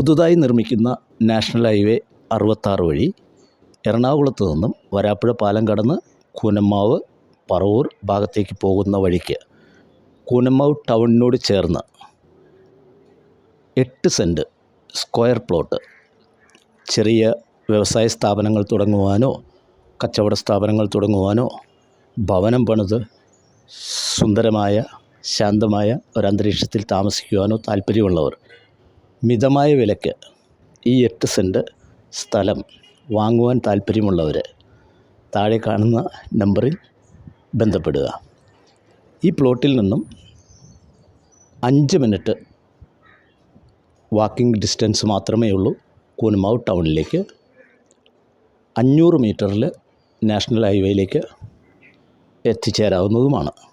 പുതുതായി നിർമ്മിക്കുന്ന national highway അറുപത്താറ് വഴി എറണാകുളത്ത് നിന്നും വരാപ്പുഴ പാലം കടന്ന് കൂനമ്മാവ് പറവൂർ ഭാഗത്തേക്ക് പോകുന്ന വഴിക്ക് കൂനമ്മാവ് ടൗണിനോട് ചേർന്ന് എട്ട് സെന്റ് സ്ക്വയർ പ്ലോട്ട് ചെറിയ വ്യവസായ സ്ഥാപനങ്ങൾ തുടങ്ങുവാനോ കച്ചവട സ്ഥാപനങ്ങൾ തുടങ്ങുവാനോ ഭവനം പണിത് സുന്ദരമായ ശാന്തമായ ഒരന്തരീക്ഷത്തിൽ താമസിക്കുവാനോ താല്പര്യമുള്ളവർ മിതമായ വിലയ്ക്ക് ഈ എട്ട് സെന്റ് സ്ഥലം വാങ്ങുവാൻ താല്പര്യമുള്ളവർ താഴെ കാണുന്ന നമ്പറിൽ ബന്ധപ്പെടുക. ഈ പ്ലോട്ടിൽ നിന്നും അഞ്ച് മിനിറ്റ് വാക്കിംഗ് ഡിസ്റ്റൻസ് മാത്രമേ ഉള്ളൂ. കൂനമാവ് ടൗണിലേക്ക് അഞ്ഞൂറ് മീറ്ററിൽ നാഷണൽ ഹൈവേയിലേക്ക് എത്തിച്ചേരാവുന്നതുമാണ്.